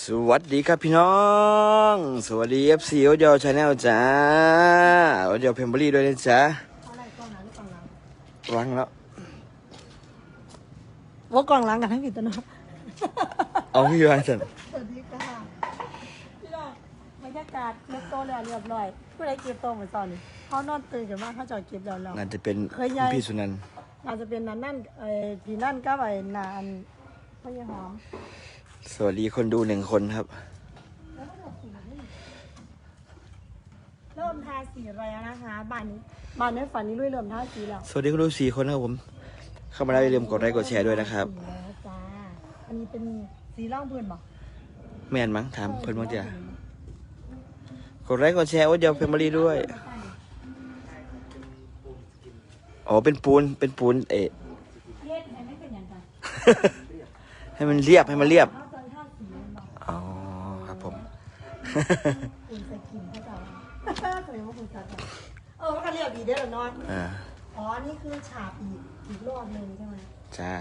สวัสดีครับพี่น้อง สวัสดี FC โอเดียวชาแนลจ้าโอเดียวเพมเบอรี่ด้วยนะจ๊ะอะไรกล้องหลังหรือกล้องหลังวางแล้วว่ากล้องหลังกันทั้งผิดตัวเนาะเอาพี่วางสันสวัสดีค่ะพี่น้องบรรยากาศเก็บโตะแล้วเรียบร้อยผู้ใดเก็บโตะเหมือนตอนนี้เขานอนตื่นกันมากเขาจอดเก็บแล้วแล้วน่าจะเป็นเคยยายพี่สุนันท์อาจจะเป็นนั่นนั่นไอ้ที่นั่นก็ไปนานพยาหอม สวัสดีคนดูหนึ่งคนครับ เริ่มทาสีแล้วนะคะบ้านนี้บ้านในฝันนี้ลุยเริ่มทาสีแล้วสวัสดีคนดูสี่คนนะครับผม เข้ามาแล้วอย่าลืมกดไลค์กดแชร์ด้วยนะครับ สีแล้วจ้าอันนี้เป็นสีร่องพื้นบอกแม่นมั้งถามเพิ่นบ้างจ้ะกดไลค์กดแชร์โอเดียวเพมเบอรี่ด้วยอ๋อเป็นปูนเป็นปูนเอะ เฮ็ดให้ไม่เป็นอย่างไรให้มันเรียบให้มันเรียบ เขาจะทาสีมันบอก อ๋อครับผม คุณสกินเขาจะเคยว่าคุณสกินเออมันก็เรียบดีได้แล้วเนาะอ่าอ๋อ นี่คือฉาบอีกอีกรอบหนึ่งใช่ไหมจ้า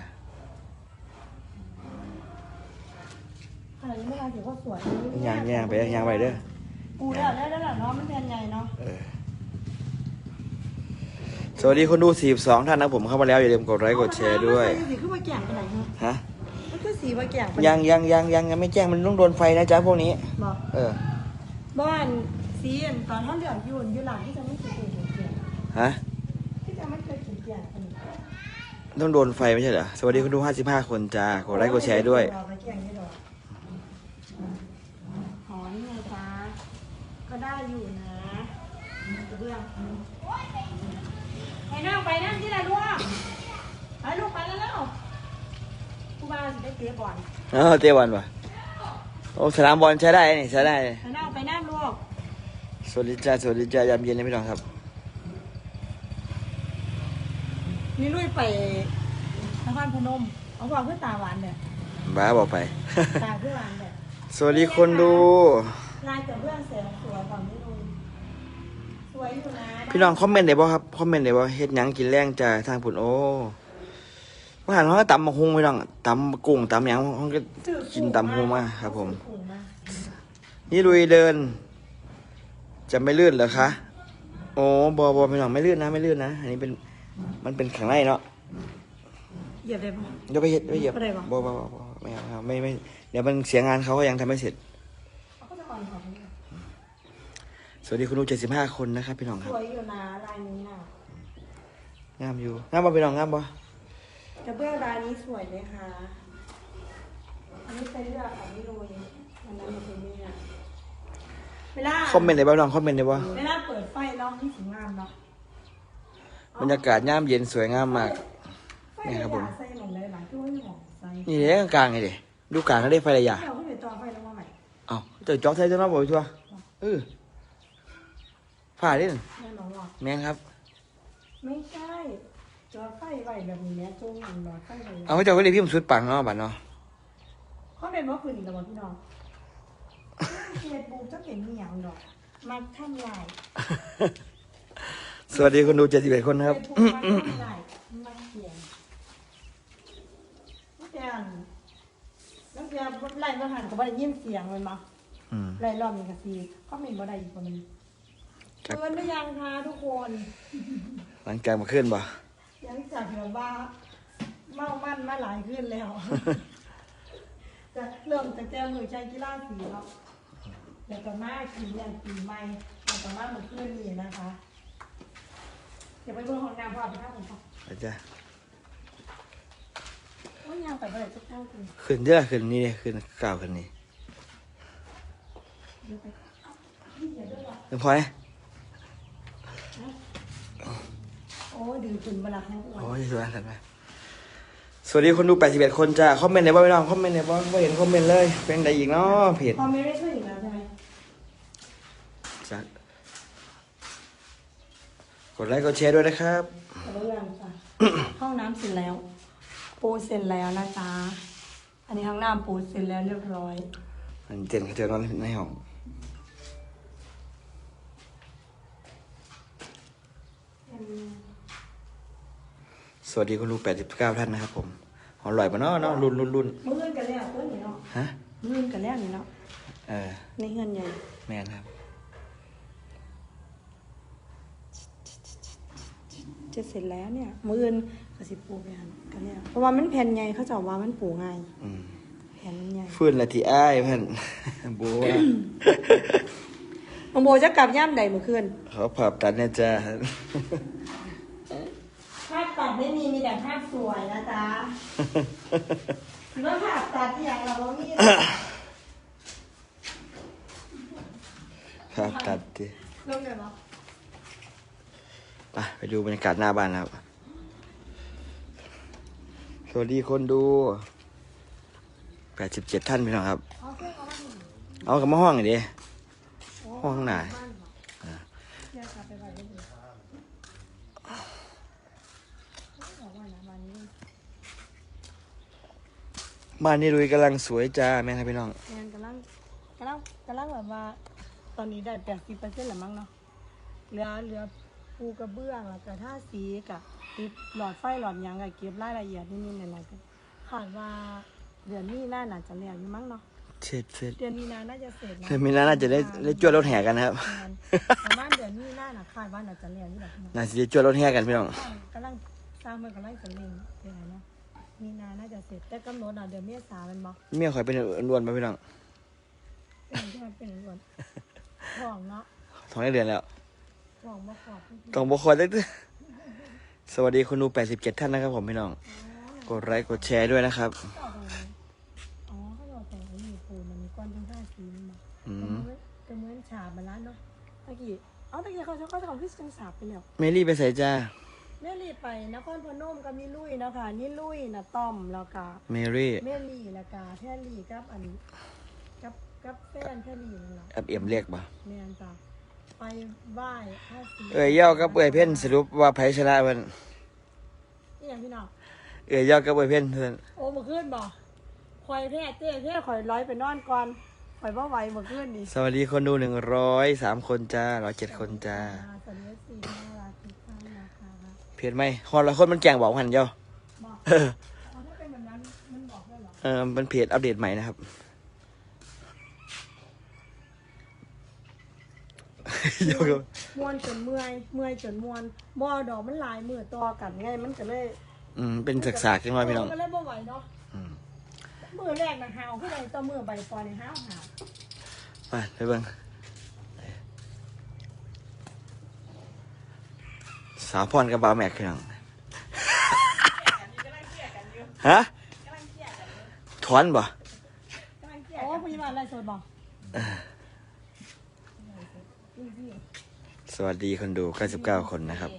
ขนาดนี้ไม่ได้ถือว่าสวยย่างย่างไปย่างไปเด้อปูได้ได้ได้แล้วเนาะมันเป็นไงเนาะเออสวัสดีคนดู 42 ท่านนะผมเข้ามาแล้ว อย่าลืมกดไลค์กดแชร์ด้วยมัน สีคือมาแก่งไปไหนเนาะฮะมันคือสีมาแก่งไปยังยังยังยังยังไม่แจ้งมันต้องโดนไฟนะจ๊ะพวกนี้ บอกเออ บ้านสีอันตอนเขาเหลืองยุ่นยุ่หลังที่จะไม่เคยเห็นแก่งฮะ ที่จะไม่เคยเห็นแก่งกันต้องโดนไฟไม่ใช่เหรอ สวัสดีคนดู55 คนจ้า กดไลค์กดแชร์ด้วยเราไปแก่งนี่ดอกอ๋อนี่ไงจ๊ะก็ได้อยู่นะกระเบื้องไปนั่งไปนั่งที่ไหนลูกไปลูกไปแล้วแล้วผู้บ้านสิได้เตะบอลเออเตะบอลป่ะโอ้สนามบอลใช้ได้นี่ใช้ได้ไปนั่งไปนั่งลูกสวัสดีจ้าสวัสดีจ้ายามเย็นนะพี่น้องครับ นี่ลุยไปนครพนมเอาความเพื่อตาหวานเนี่ยบ้าบอกไป ตาเพื่อหวานเนี่ยสวัสดีคนดู ลายกับเพื่อนเสียงสวยความไม่ลุยสวยอยู่นะพี่น้องคอมเมนต์ได้บ่ครับคอมเมนต์ได้บ่เฮ็ดหยังกินแรงจ้าทางผุนโอ้ ว่าหันเขาก็ตำมะฮุงพี่น้องตำกุ้งตำหยังเขาก็กินตำฮุงมาครับ ผมถูกมากนี่ลุยเดิน จะไม่ลื่นเหรอคะโอ้บอบอพี่น้องไม่ลื่นนะ ไม่ลื่นนะอันนี้เป็นมันเป็นข้างในเนาะเหยียบได้ปะเดี๋ยวไปเฮ็ดไปเหยียบบ่ได้ปะบอบอบอบไม่เอาไม่เอาไม่ไม่เดี๋ยวมันเสียงานเขาก็ยังทำไม่เสร็จเขาก็จะอ่อนของสวัสดีคุณลูกเจ็ดสิบห้าคนนะครับพี่น้องคสรับวยอยู่นะลายนี้น่ะงามอยู่งามบ่พี่น้องงามบ่ กระเบื้องลายนี้สวยไหมคะ อันนี้เป็นเลือกของไม่ลุยอันนั้นมันเป็นเนี่ยเวลาคอมเมนต์ได้บ่น้องคอมเมนต์ได้บ่เวลาเปิดไฟเนาะนี่สวยงามเนาะบรรยากาศย่ามเย็นสวยงามมาก ไฟนี่ครับผม ใส่หมดเลยหลังที่ว่าหมองใส่นี่เด้กลางๆไงเด้ดูกลางก็ได้ไฟระยะเราก็ไปต่อไฟแล้วมาใหม่เอ้าเจะจอกใส่ตัวน้องบ่ชัวเออผ่าดิแน่นอนหรอแม่งครับ ไม่ใช่ จอไฟไว้แบบนี้เนี่ยจงหลอดไฟไว้เอาเจ้าก็เลยพิมพ์สุดปังเนาะบัดเนาะเขาเป็นว่าคืนอีกแล้วพี่น้องเฟซบุ๊กจะเป็นเหนียวดอกมาทำลายสวัสดีคุณดูเจ็ดสิบเอ็ดคนนะครับ เฟซบุ๊กมาทำลายมาเขียนนักเรียนนักเรียนไล่มาหันก็บ่ได้ยินเสียงเลยมั้อืมไล่รอบนี้ก็สีก็มีบ่ได้อีกคนนึงครับเตือนหรือยังคะทุกคน หลังจากมาขึ้นบ่ ยังจากแบบว่า เมามั่นมาหลายขึ้นแล้ว จะเริ่มจากแจ้มือใช้กีฬาสีแล้วเดี๋ยวก็มาขี่อย่างปีใหม่เดี๋ยวก็มาเหมือนขึ้นนี่นะคะ เดี๋ยวไปเบิ่งของน้ำพอไปข้าวผมก่อนอาจารย์โอ้ยยังไปเบิ่งสักข้าวคุณขึ้นเด้อขึ้นนี่เด้ขึ้นก้าวขึ้นนี่เดี๋ยวไปถึงพอไหม โอ้ยดื่มขึ้นเวลาเขาอ้วนโอ้ยสวัสดีสวัสดีคนดู 81 คนจ้าคอมเมนต์ในบ้างไม่ต้องคอมเมนต์ในบ้างไม่เห็นคอมเมนต์เลย เป็นใดอีกเนาะเพจพอไม่ได้ช่วยอีกแล้วใช่ไหมจ้ะกดไลค์กดแชร์ด้วยนะครับเอาเรื่องจ้ะห้องน้ำเสร็จแล้ว ปูเสร็จแล้วนะจ๊ะอันนี้ห้องน้ำปูเสร็จแล้วเรียบร้อย อันเจนเขาเจอนอนในห้อง สวัสดีคุณดู89ท่านนะครับผมอร่อยปะเนาะเนาะรุ่นรุ่นรุ่นเมื่อกันแล้วเพื่อนเนาะฮะมือนกันแล้วนี่เนาะเออในเฮือนใหญ่แม่นครับจะเสร็จแล้วเนี่ย มืออื่นก็สิปูไปหันกันแล้วเพราะว่ามันแผ่นใหญ่เขาจะว่ามันปูง่ายอืมแผ่นมันใหญ่ฟื้นละที่อ้ายเพิ่นบัวาน้องโบจะกลับย่ามใดเมื่อคืนเขาผับตัดเนี่ยจ้า ภาพตัดไม่มีมีแต่ภาพสวยนะจ๊ะเมื่อภาพตัดที่อย่างเราบ่มีผับตัดดิลงเลยปะไปไปดูบรรยากาศหน้าบ้านครับ สวัสดีคนดู87ท่านพี่น้องครับ เอาเสื้อเขามาหนึ่งเอากับมาห้องอีกดิห้องไหนบ้านเหรอเดี๋ยวกลับไปไว้ได้เลยบอกว่านะวันนี้ บ้านนี้รุยกำลังสวยจ้าแม่ครับพี่น้อง งานกำลังกำลังกำลังแบบว่า ตอนนี้ได้แปดสิบเปอร์เซ็นต์แล้วมั้งเนาะเหลือเหลือปูกระเบื้องแล้วก็ท่าสีกับติดหลอดไฟหลอดหยังกับเก็บรายละเอียดนิดๆหน่อยๆกันคาดว่าเดือนนี้น่าน่าจะแล้วอยู่มั้งเนาะเช็ดเช็ดเดือนมีนาน่าจะเสร็จนะเดือนมีนาน่าจะได้ได้จวดรถแห่กันนะครับงานประมาณเดือนนี้น่าน่ะคาดว่าน่าจะแล้วอยู่แบบนี้น่าจะได้จวดรถแห่กันพี่น้อง กำลังสร้างมันกำลังจะเร่ง มีนาน่าจะเสร็จ แต่กำหนดอะเดือนเมษาเป็นบ่เมียข่อยเป็นอ้วนๆมาพี่น้องเป็นที่มันเป็นรวนท้องเนาะท้องได้เดือนแล้วท้องบ่ขอบต้องบอกคอยตั้งแต่สวัสดีคุณดู87 ท่านนะครับผมพี่น้อง กดไลค์กดแชร์ด้วยนะครับ ต่อตรงนี้อ๋อเขาบอกแต่งไอ้นี่ปูนมันมีก้อนทั้งท่าสีมันมาอืม ก็เหมือนฉาบมาแล้วเนาะตะกี้ เอาตะกี้เขาเขาจะของพี่จังสาบไปแล้ว เมลี่ไปใส่จ้า แม่ลีไปนครพนมกับนี่ลุยนะคะนี่ลุยนะต้อมแล้วก็เมรี่แม่ลีแล้วก็แพรลีกับอันกับกับแฟนแพรลีนั่นแหละแอบเอี่ยมเรียกบ่แม่นจ้ะไปไหว้ท่าสีเอ้ยเย่ากับเอ้ยเพ่นสรุปว่าไผชนะเพิ่นนี่อย่างพี่น้องเอ้ยเย่ากับเอ้ยเพ่นเพิ่นโอ้เมื่อคืนบ่คอยแพ้เจ้แพ้คอยร้อยไปนอนก่อนคอยบ่ไหวเมื่อคืนนี่สวัสดีคนดู103คนจ้า107คนจ้าสวัสดีสี่น่ารักทุกท่านนะคะ เพียนไหมฮอดละคนมันแกล้งบอกหันเย่าบอกเออเอาถ้าเป็นแบบนั้นมันบอกได้เหรอเออมันเพจอัปเดตใหม่นะครับเย่ากับมวนจนเมื่อยเมื่อยจนมวนบ่ดอกมันหลายมือต่อกันไงมันก็เลย อืมเป็นศึกษาขึ้นมาพี่น้องก็เลยบ่ไหวเนาะอืมมือแรกนะหาวขึ้นไปต่อมือใบปอในหาวหาวไปไปเบิ่ง สาวพรกับบาวแม็กคือหนังฮะถอนบ่โอ้พยาบาลอะไรสดบอกสวัสดีคนดู 99 คนนะครับ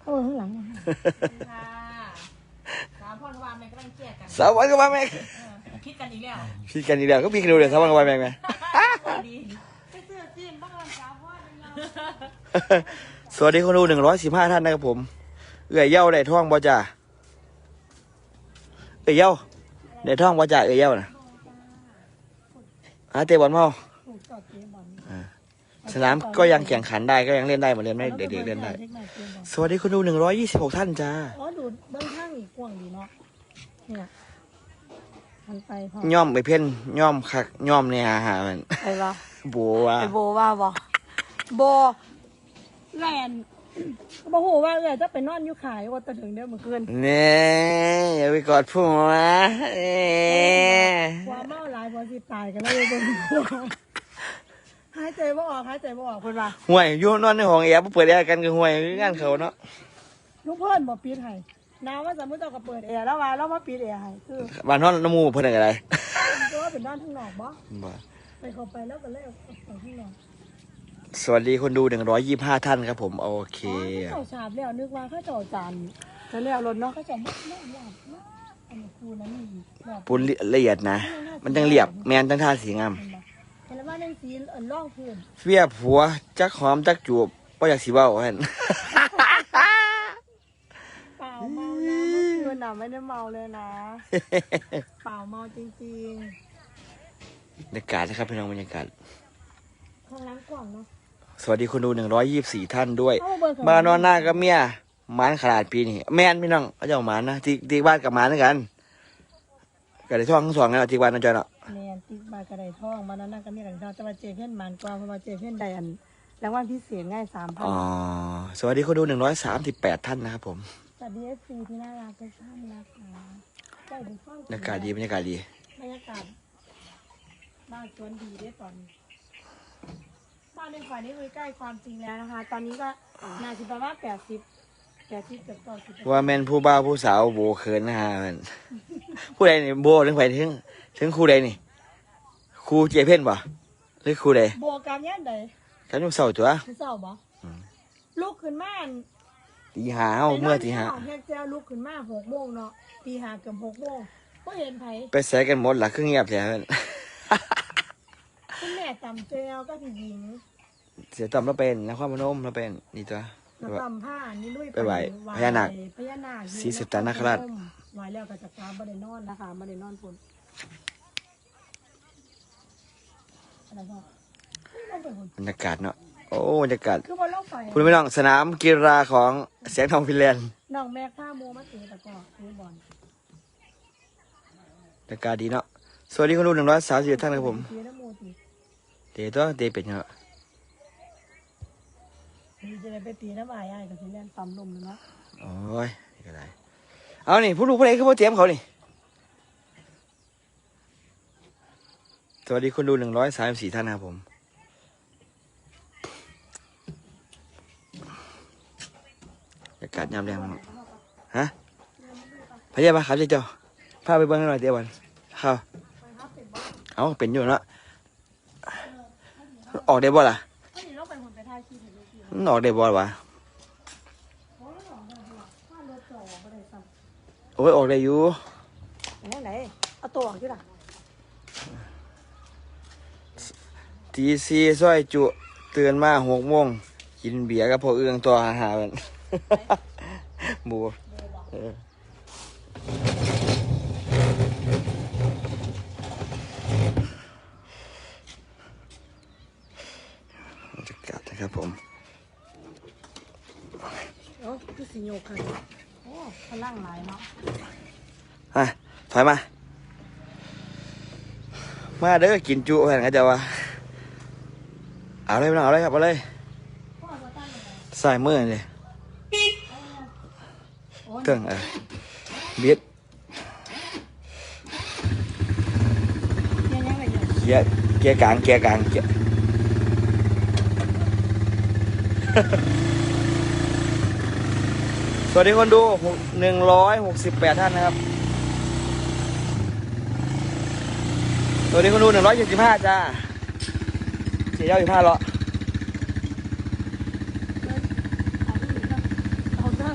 เข้าไปข้างหลังนะค่ะสามพ่อทวารแม่กำลังเครียดกันสาวพรกับบาวแม็กเออคิดกันอีกแล้วพี่กันอีกแล้วก็พี่กันดูเดี๋ยวสาวพรกับบาวแม็กไหมสวัสดีไปเสื้อจีนบ้างวันสาวพ่อเป็นเราส วัสดีคนดู115ท่านนะครับผม เอื่อยเย้าได้ท่องบ่จ้าเอื่อยเย้าได้ท่องบ่จ้าเอื่อยเย้านะอาเตะบอลเมาถูกจอดเกมบอลสนามก็ยังแข่งขันได้ก็ยังเล่นได้เหมือนเดิมได้เด็กๆเล่นได้ สวัสดีคนดู126ท่านจ้าอ๋อดูเบื้องข้างอีกกว้างดีเนาะเนี่ยมันไปพอย่อมไปเพ่นย่อมคักย่อมเนี่ยหามันไปปะบัวไปโบว่าบอโบ แลนก็บอกว่าเออจะไปนอนอยู่ขายว่าจะถึงเด้อเมื่อคืนเน่อย่าไปกอดผัวเน่ความเมาหลายพอสิตายกันแล้วเลยบนหัวหายใจบ่ออกหายใจบ่ออกคนว่าห่วยอยู่นอนในห้องแอร์บ่เปิดแอร์กันก็ห่วยคืองานเขาเนาะลูกเพื่อนบ่ปิดให้น้ำว่าสมมติเราก็เปิดแอร์แล้วว่าเรามาปิดแอร์ให้คือบ้านนอนน้ำมูเพิ่นอะไรตัวาเป็นด้านข้างนอกบ่บ่ไปเข้าไปแล้วก็เลยเอาไปข้างนอก สวัสดีคนดู 125 ท่านครับผมโอเคอ๋อเขาเจ้าฉาบแล้วนึกว่าเขาเจ้าจานจะแล้วรถเนาะเขาเจ้าไม่ไม่หยาบมากอันนี้คูนั้นนี่แบบปูนละเอียดนะ มันจังเรียบแมนตั้งท่าสีงามเห็นบ่เห็นแล้วว่าหนังสีอันล่องพื้นเฟียผัวจักหอมจักจูบบ่อยากสิเว้าหั่นเปล่าเมานะเมื่อคืนน่ะไม่ได้เมาเลยนะ เปล่าเมาจริงบรรยากาศนะครับพี่น้องบรรยากาศๆห้องล้างกล่องเนาะ สวัสดีคนดู124ท่านด้วยเอาเบอร์ของมานอนหน้ากับเมียหมานขนาดปีนี่แม่นพี่น้องเขาเจะหมานนะที่ที่บ้านกับหมานด้วยกันก็ได้ท่องทั้งสองกันเอาที่บ้านนะจอยเนาะเนียนติ๊กบากระไดทองมานั้นนั่นก็มีกระไดทองแต่ว่าเจเพ่นมันกว่าเพราะว่าเจเพ่นไดอันรางวัลพิเศษง่ายสามพันอ๋อสวัสดีคนดูหนึ่งร้อยสามสิบแปดท่านนะครับผมสวัสดีเอฟซีที่น่ารักทุกท่านนะคะได้ดูฟังบรรยากาศดีบรรยากาศดีบรรยากาศบ้านสวนดีด้วยตอนนี้ บ้านในฝ่ายนี้คือใกล้ความจริงแล้วนะคะ ตอนนี้ก็น่าจะประมาณแปดสิบแปดสิบเกือบเก้าสิบว่าแม่นผู้บ่าวผู้สาวโบเขินนะฮะมันผู้ใดนี่โบถึงไปถึง ถึงครูใดนี่ครูเจเพ่นป่ะหรือครูใดโบกการย่านใดฉันยุ่งเศร้าตัว คือเศร้าบ่อืม ลูกขึ้นมาอันตีหาเอาเมื่อตีหาไปนนที่ห้องแฮกเจ้าลูกขึ้นมาหกโมงเนาะตีหาเกือบหกโมงก็เห็นไผไปแซกันหมดหลักครึ่งเงียบแท้มันคุณแม่จำเจลก็พี่หญิง เสียต่อมแล้วเป็นนครพนมแล้วเป็นนี่ตัวมาตำผ้านี่ลุยไปไหว้พญานาคพญานาคศรีสิตนาคราช ไหวแล้วก็จะกราบบ่ได้นอนนะคะบ่ได้นอนพุ่นอะไรพ่อไม่ต้องไปพุ่นบรรยากาศเนาะโอ้บรรยากาศคือบ่ลงไปคุณไม่ต้องสนามกีฬาของเสียงทองฟินแลนด์น้องแม่ผ้าโมมาตีตะกร้อตีบอลบรรยากาศดีเนาะสวัสดีคนดูหนึ่งร้อยสามสิบท่านครับผมตีน้ำโมตีเตะตัวเตะเป็นเนาะ นี่จะได้ไปตีน้ำอายอ้ายกับสิเล่นปั๊มลมเลยเนาะโอ้ยนี่ก็ได้เอานี่ผู้รู้ผู้ใดคือผู้เตรียมเขานี่สวัสดีคนดูหนึ่งร้อยสามสี่ท่านนะครับผมบรรยากาศยามแรงมากฮะพยาบาลครับเจ้าพาไปเบิ้งหน่อยเดี๋ยววันข้าเอาเป็นอยู่เนาะออกได้บ่ล่ะ มันออกได้บ่วะโอ้ยออกได้ดีว่ารถจอดบ่ได้ซ้โอ้ยออกได้อยู่ำไหนไหนเอาตัวออกที่ล่ะทีซีซอยจุตื่นมาหกโมงกินเบียร์กับพอเอื้องตัวหาหามันบูเออบรรยากาศนะครับผม โอ้คือสิโยกกันโอ้พลังหลายเนาะอะถอยมา มาเด้อกินจุแผ่นกันจะว่าเอาเลยเอาเลยครับเอาเลยใส่มือเลยเครื่งเออบิดยังยังไงอยู่เกียร์เกียร์กลางเกียร์กลางเกียร์ สวัสดีคนดูหนึ่งร้อยหกสิบแปดท่านนะครับ สวัสดีคนดูหนึ่งร้อยเจ็ดสิบห้าจ้าเสียเจ้าสิบห้าเหรอเอาเถอะ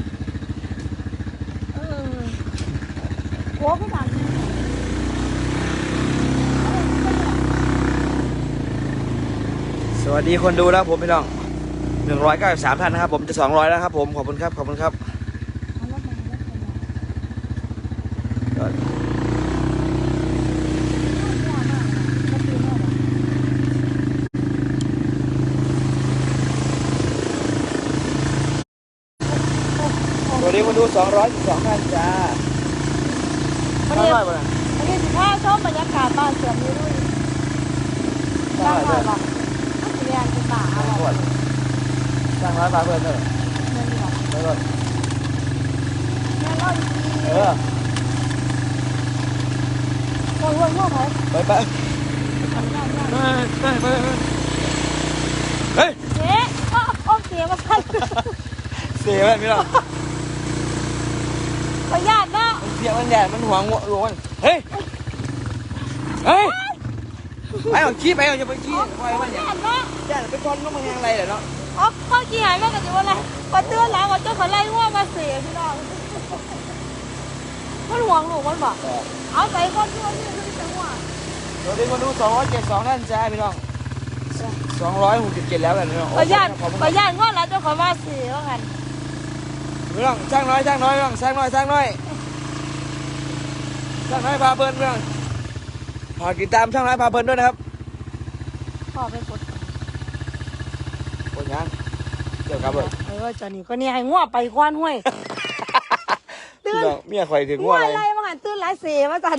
เออโอ้พี่บังสวัสดีคนดูนะครับผมพี่น้องหนึ่งร้อยเก้าสิบสามท่านนะครับผมจะสองร้อยแล้วครับผมขอบคุณครับขอบคุณครับ เอารถมาเอารถมา สวัสดีคนดูสองร้อยสิบสองท่านจ้าวันท่านนี้ร้อยป่ะนะวันนี้สิพาชมบบรรยากาศบ้านเสือมีรุ่ยท่าบ้านนร้อยหน่เพื่อนบ่ต้องเรียนเป็นป่าอะไรขวดสร้างร้อยบาทเพื่อนเถอะเงินดีกว่าไปก่อนแม่ร้อเออ โอ้ยโอ้ยโอ้ยไปไปไปไปไปเฮ้ยเจ๊โอ้อเสียมาพันเสียมันพี่น้องประหยัดนะเสียมันแดดมันหวงหัวหลวงเฮ้ยเฮ้ยไปเอาขี้ไปเอาจะไปขี้ไปมันปอย่ยัดนะอย่าไปก้อนน้องมันยังไรเลยเนาะอ๋อข้อกี่หายมากันอยู่ว่าอะไรก็เตือนแล้วก็เจ้าขอไล่ง่วงมาเสียพี่น้อง มันห่วงหนูมันบอกเอาใส่ก้อนที่ว่านี่คือจังหวะสวัสดีคนดูสองร้อยเจ็ดสองท่านจ้าพี่น้องสองร้อยหกสิบเจ็ดแล้วกันพี่น้องประหยัดขอบคุณประหยัดง่วงแล้วเจ้าขอมาเสียกันพี่น้องช่างน้อยช่างน้อยพี่น้องช่างน้อยช่างน้อยช่างน้อยพาเพลินพี่น้องฝากติดตามช่างน้อยพาเพลินด้วยนะครับพ่อไปกดโอ้ยยังเดี๋ยวครับเลยเออจอนี่ก็นี่ให้ง่วงไปควันห้วย พี่น้องเมียคอยถึงง่วว่างอะอะไรไรมาหันตื่นหลายเสียมาจัด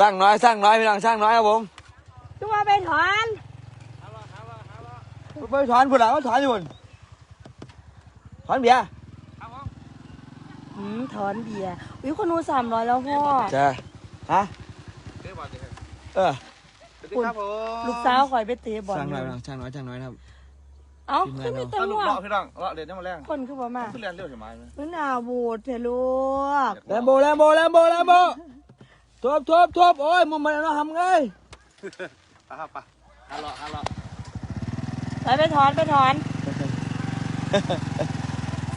สร้างน้อยสร้างน้อยพี่น้องสร้างน้อยครับผมตัวไปถอนไปถอนผุดหลังถอนอยู่พุ่นถอนเบียร์อืมถอนเบียร์อุ้ยคนนู้สามร้อยแล้วพ่อจ้าฮะเออคุณลูกสาวคอยไปเตะบอลสร้างน้อยพี่น้องสร้างน้อยสร้างน้อยนะครับ เอ้าทีมงานคือมีเราแต่เอาลูกหัวเลาะพี่น้องเลาะเรียนได้มาแรงคนคือบ่มาขึ้นเรียนเร็วใช่ไหมมันหนาบูดเถอะลูกแลมโบแลมโบแลมโบแลมโบทบทบทบโอ้ยมึงมันเราทำไงไปครับไปฮัลโหลฮัลโหลไปไปถอนไปถอน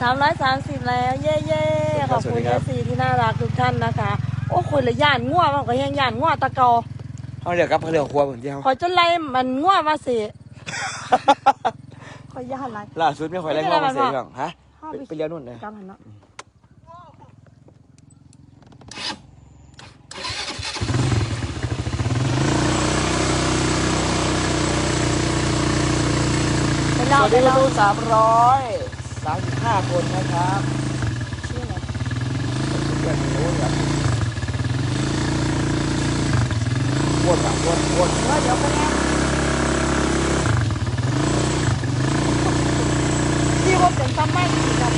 สามร้อยสามสิบแล้วเย่เย่ขอบคุณเอซีที่น่ารักทุกท่านนะคะ โอ้คนละย่านง่วมันก็ยังย่านง่วตะเกาเขาเรียกกับเขาเรียกครัวเหมือนที่เขาขอจนไล่มันง่วมาสิข อย่านไรล่าสุดไม่ค่อยแรงงอมาเสียพี่น้องฮะเข้าไปไปไปเลี้ยวนู่นเลยกำหันเนาะไปสเล่าวัสไปดีคุณเล่าดูสามร้อยสามสิบห้าคนนะครับชื่ออะไรเพื่อนรู้ครับวนแบบวนวนเดี๋ยวเดี๋ยวไปแล้วพี่ว่าเป็น ซ้ำไม่ดีกับ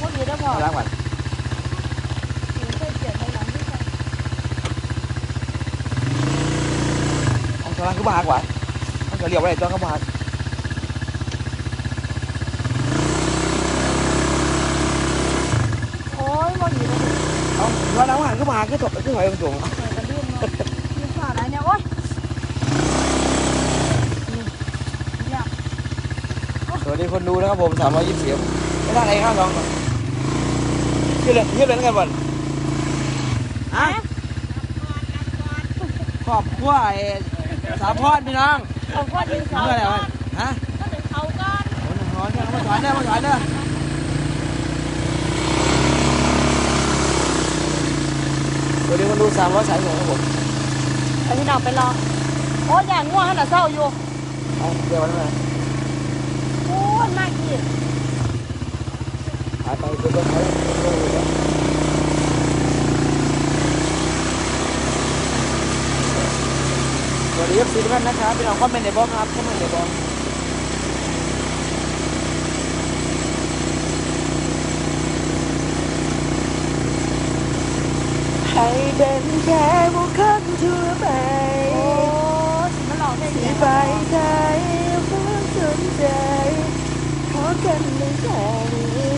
พวกนี้ได้พอล้างก่อนเคยเปลี่ยนในหลังที่ใส่เอาส ดีคนดูนะครับผมสามร้อยยี่สิบไม่ได้อะไรครับน้องขึ้นเลยขึ้นเลยนั่นกันบ่อนอะขอบขั้วไอ้สามพอดพี่น้องเอาก้อนดินเมื่เขาอไหร่วะฮะก็ถึงเขาก้อนโอ้ยร้อนจังมาถอยเด้อมาถอยเด้อสวัสดีคนดูสามร้อยสายหกครับผมไอ้ที่นำไปรอโอ้ยอย่างง่วงขนาดเศร้าอยู่เอาเดี๋ยววันนั้นโอ้ เดี๋ยวก็ถอยลงเลยสวัสดีครับซีทุกท่านนะครับพี่น้องคอมเมนต์ในบล็อกครับคอมเมนต์ในบล็อกให้เป็นแค่บุคคลทั่วไปโอ้ยมันหลอกได้ที่ยังไปใจความสนใจ กันในแค่นี้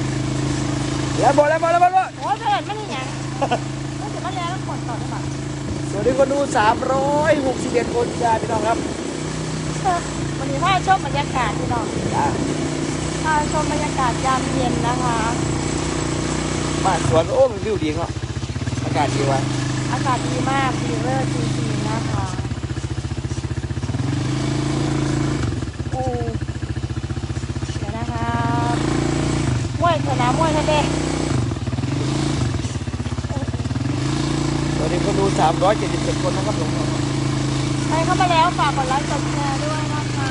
แล้วบอลแล้วบอลแล้วบอลโอ้ยเกิดมันนี่ยังก็จะมาแล้วแล้วกดต่อได้ปะสวัสดีคนดู 361 คนจ้าพี่น้องครับเออวันนี้พาชมบรรยากาศพี่น้องจ้าพาชมบรรยากาศยามเย็นนะคะบ้านสวนโอ้มันวิวดีเนาะอากาศดีวะอากาศดีมากดีเลิศจริงๆนะคะโอ้เดี๋ยวนะครับม วยสนามมวยทะเลสวัสดีคนดู377คนนะครับผมใครเข้ามาแล้วฝากกดไลค์กดแชร์ด้วยนะคะ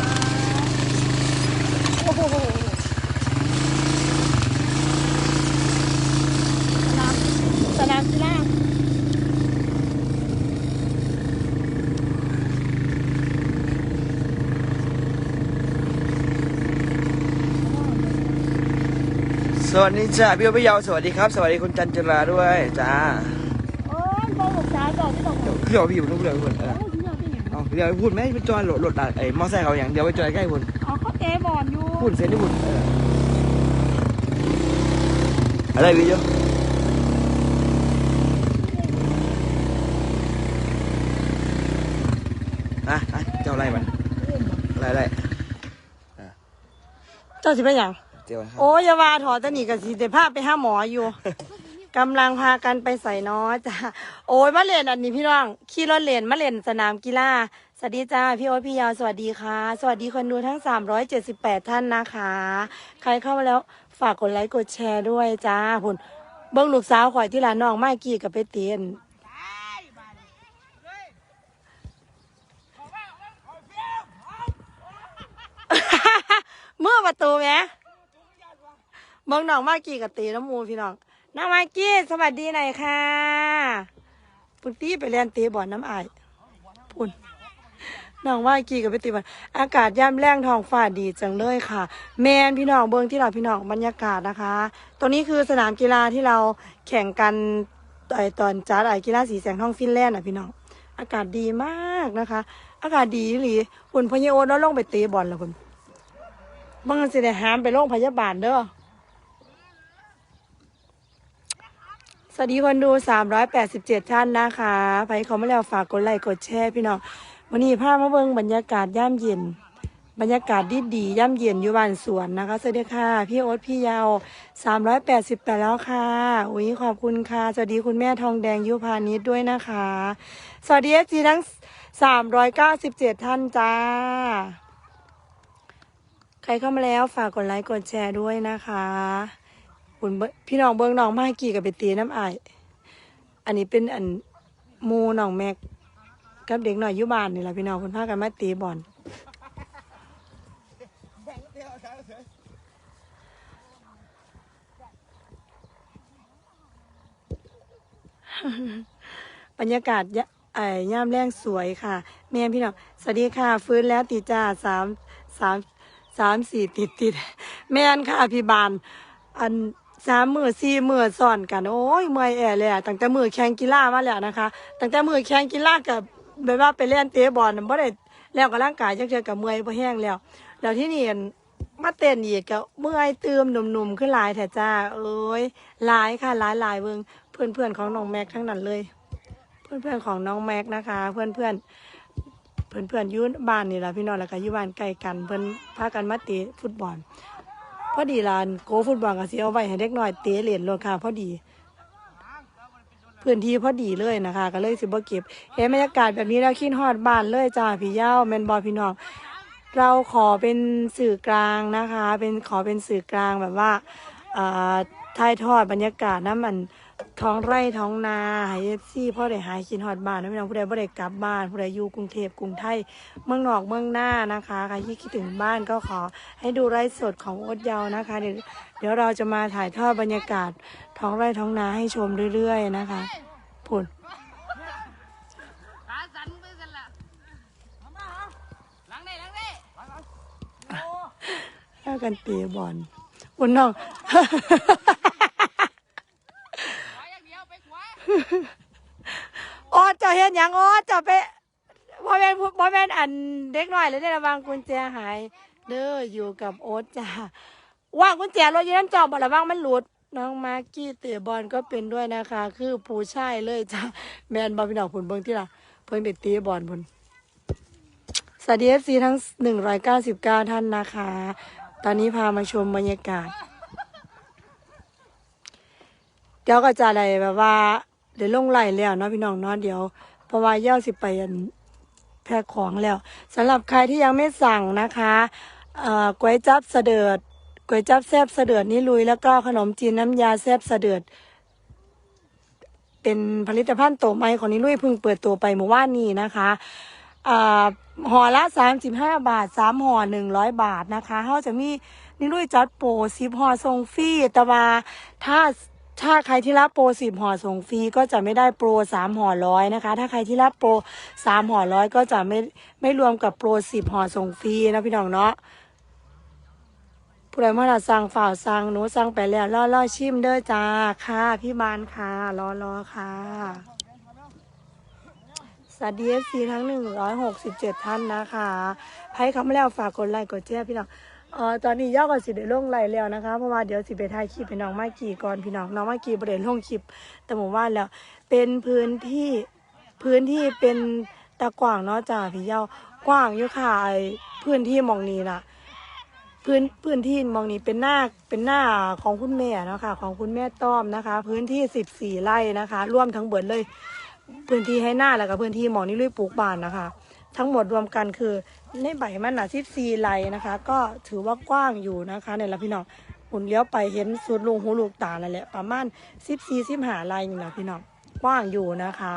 โอ้โหสนามสนามกีฬา สวัสดีจ้าพี่โอพี่เยาวสวัสดีครับ สวัสดีคุณจันจิราด้วยจ้าโอ้ยบอลหลบซ้ายจอดที่ตรงไหนเดี๋ยวพี่อยู่นู้นเดี๋ยวพี่โอ้ยที่เราที่ไหนเอาเดี๋ยวพูดไหมไปจอยรถรถไอ้มอไซค์เขาอย่างเดียวไปจอยใกล้คุณอ๋อเขาเตะบอลอยู่พูดเสร็จนี่พูดเอออะไรวิโยอะอะเจ้าไล่มันไล่ไล่เจ้าสิเป็นอย่าง เจ้าครับ โอ้ยอย่าว่าถอดแตะหนีกับสีเดภาพไปห้าหมออยู่ กำลังพากันไปใส่น้อจ้าโอ้ยมาเล่นอันนี้พี่น้องขี่รถเล่นมาเล่นสนามกีฬาสวัสดีจ้าพี่โอ๊ตพี่ยาวสวัสดีค่ะ สวัสดีคนดูทั้ง 378 ท่านนะคะ ใครเข้ามาแล้วฝากกดไลค์กดแชร์ด้วยจ้าผุนเบิ้งลูกสาวข่อยที่ร้านน้องไม้กี้กับไปเตียนเมื่อประตูไหม เบิ้งน้องม้กี้กับตีน้ำมูพี่น้องน้องม้กี้สวัสดีหน่อยค่ะปกติไปเล่นเตะบอลน้ำอายพุ่นน้องว่ากี่กับไปเตะบอลอากาศย่ำแรงท้องฟ้าดีจังเลยค่ะ แมนพี่น้องเบิ้งที่เราพี่น้องบรรยากาศนะคะ ตัวนี้คือสนามกีฬาที่เราแข่งกันไอตอนจัดไอกีฬาสีแสงทองฟินแลนด์อะพี่น้อง อากาศดีมากนะคะ อากาศดีหรือคุณพญโอตแล้วลงไปเตะบอลแล้วคุณบังสิได้หามไปโรงพยาบาลเด้อ สวัสดีคนดู 387 ท่านนะคะใครเขาไม่แล้วฝากกดไลค์กดแชร์พี่น้อง วันนี้พามาเบิงบรรยากาศย่ามเย็น บรรยากาศดีดีย่ามเย็นอยู่บ้านสวนนะคะสวัสดีค่ะ พี่โอ๊ตพี่ยาว 388 แล้วค่ะ อุ้ยขอบคุณค่ะ สวัสดีคุณแม่ทองแดงยุพานิชด้วยนะคะ สวัสดีเอฟซีทั้ง 397 ท่านจ้า ใครเข้ามาแล้วฝากกดไลค์กดแชร์ด้วยนะคะ คุณพี่น้องเบิ้งน้องมากี่กับไปตีน้ำอาย อันนี้เป็นอันมูน้องแม็กกับเด็กหน่อยยุบานนี่แหละพี่น้องเพิ่นพากันมาตีบอลบรรยากาศยะไอ้ย่ามแรงสวยค่ะ แม่พี่น้องสวัสดีค่ะ ฟื้นแล้วติจ้าสามสามสามสี่ติดติดแม่นค่ะพี่บานอัน สามมือสี่มือซ้อนกันโอ้ยเมื่อยแอเลยอะตั้งแต่มือแข่งกีฬามาแล้วนะคะตั้งแต่มือแข่งกีฬากับแบบว่าไปเล่นเตะบอลบ่ได้แล้วกับร่างกายจักเทือกับเมื่อยบ่แห้งแล้ว แล้วที่นี่มันมาเต้นอีกก็เมื่อยตืมหนุ่มๆขึ้นหลายแท้จ้า เอ้ยหลายค่ะหลายหลายเบิ่งเพื่อนๆของน้องแม็กทั้งนั้นเลย เพื่อนๆของน้องแม็กนะคะ เพื่อนๆเพื่อนเพื่อนๆอยุ่บ้านนี่แหละพี่น้องแล้วก็ยู่บ้านใกล้กัน เพื่อนพากันมาตะฟุตบอล พอดีลานโกฟุตบอลก็สิเอาไว้ให้เด็กน้อยเตะเหรียญลงค่ะพอดี พื้นที่พอดีเลยนะคะ ก็เลยสิบ่เก็บ เห็นบรรยากาศแบบนี้แล้วคิดฮอดบ้านเลยจ้าพี่เย้าแมนบอพี่น้องเราขอเป็นสื่อกลางนะคะ เป็นขอเป็นสื่อกลางแบบว่า ถ่ายทอดบรรยากาศน้ำมันท้องไร่ท้องนาให้เอฟซีพ่อได้หายคิดฮอดบ้านนะพี่น้องผู้ใดบ่ได้กลับบ้านผู้ใดอยู่กรุงเทพกรุงไทยเมืองนอกเมืองหน้านะคะใครที่คิดถึงบ้านก็ขอให้ดูไร่สดของโอ๊ตเยาวนะคะ เดี๋ยวเดี๋ยวเราจะมาถ่ายทอดบรรยากาศท้องไร่ท้องนาให้ชมเรื่อย ๆ นะคะพุ่นขาสั่นไปกันละหลังได้หลังได้แล้วกันเตะบอล อุ่นน้องขวาอย่างเดียวไปขวาโอ๊ตเจะเห็นอย่างโอ๊ตเจะไปพ่อแม่นพ่อแม่นอันเด็กหน่อยเลยได้ระวังกุญแจหาย เด้ออยู่กับโอ๊ตจ้าว่างกุญแจรถอยืนน้ำจอบบ่ระวังมันหลุด น้องมากกี้เตะบอลก็เป็นด้วยนะคะ คือผู้ชายเลยจ้าแมนบอพี่น้องผลเบิ่งที่ละเพิ่นไปเตะบอลพุ่นสวัสดีเอฟซีทั้งหนึ่งร้อยเก้าสิบเก้าท่านนะคะ ตอนนี้พามาชมบรรยากาศ เดี๋ยวก็จะอะไรแบบว่าเดี๋ยวลงไหลแล้วเนาะพี่น้องเนาะเดี๋ยวเพราะว่าย่าสิไปแพ็คของแล้วสำหรับใครที่ยังไม่สั่งนะคะเอ่อก๋วยจับเสดิร์ดก๋วยจับแซบเสดิร์ดนี่ลุย แล้วก็ขนมจีนน้ำยาแซบเสดิร์ดเป็นผลิตภัณฑ์โตใหม่ของนิลุยเพิ่งเปิดตัวไปเมื่อวานนี้นะคะ ห่อละ35บห้าบาท3ห่อ100บาทนะคะเขาจะมีนิลุยจัดโปร10ห่อส่งฟรีแต่ว่าถ้าถ้าใครที่รับโปรสิบห่อส่งฟรีก็จะไม่ได้โปรสามห่อร้อยนะคะ ถ้าใครที่รับโปรสามห่อร้อยก็จะไม่ไม่รวมกับโปรสิบห่อส่งฟรีนะพี่น้องเนาะผู้ใดมื่อไหร่สั่งฝ่าวสั่งหนูสั่งไปแล้วล่อล่อชิมเด้อจ้าค่ะ พี่บานค่ะรอรอค่ะ วัสดีเอฟซีทั้งหนึ่งร้อยหกสิบเจ็ดท่านนะคะให้คำแล้วฝากกดไลค์กดแชร์พี่น้องเอ่อตอนนี้ย่อก็สิได้ลงไลน์แล้วนะคะ เพราะว่าเดี๋ยวสิไปถ่ายคลิปให้น้องมากี่ก่อนพี่น้องน้องมากี่ประเด็นลงคลิปแต่ผมว่าแล้ว เป็นพื้นที่พื้นที่เป็นตะกว้างเนาะจ้าพี่เย้ากว้างอยู่ค่ะไอพื้นที่มองนี้น่ะพื้นพื้นที่มองนี้เป็นหน้าเป็นหน้าของคุณแม่เนาะค่ะของคุณแม่ต้อมนะคะ พื้นที่สิบสี่ไร่นะคะ ร่วมทั้งเบิดเลย พื้นที่ให้หน้าแล้วก็พื้นที่หมอนี้ลุยปลูกบานนะคะ ทั้งหมดรวมกันคือในใบมันอะที่ซีไลนะคะ ก็ถือว่ากว้างอยู่นะคะในละพี่น้องหุ่นเลี้ยวไปเห็นสุดลุงหูลูกตาแล้วแหละประมาณสิบสี่สิบห้าไลนี่แหละพี่น้องกว้างอยู่นะคะ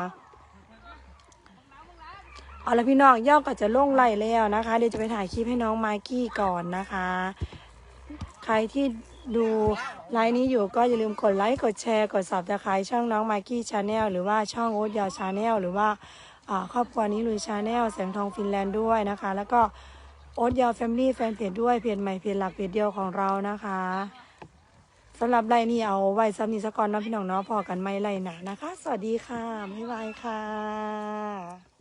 เอาละพี่น้องย่อก็จะลงไล่แล้วนะคะ เดี๋ยวจะไปถ่ายคลิปให้น้องไมค์กี้ก่อนนะคะ ใครที่ ดูไลฟ์นี้อยู่ก็อย่าลืมกดไลค์กดแชร์กดสับตะไคร้ช่องน้องไมกี้ชาแนลหรือว่าช่องโอ๊ตยาวชาแนลหรือว่าครอบครัวนี้ลุยชาแนลแสงทองฟินแลนด์ด้วยนะคะ แล้วก็โอ๊ตยาวแฟมิลี่แฟนเพจด้วยเพจใหม่เพจหลักเพจเดียวของเรานะคะสำหรับไลน์นี้เอาไว้ซ้ำนี้สกก่อนเนาะพี่น้องเนาะพอกันไม่ไลน์หนานะคะ สวัสดีค่ะบ๊ายบายค่ะ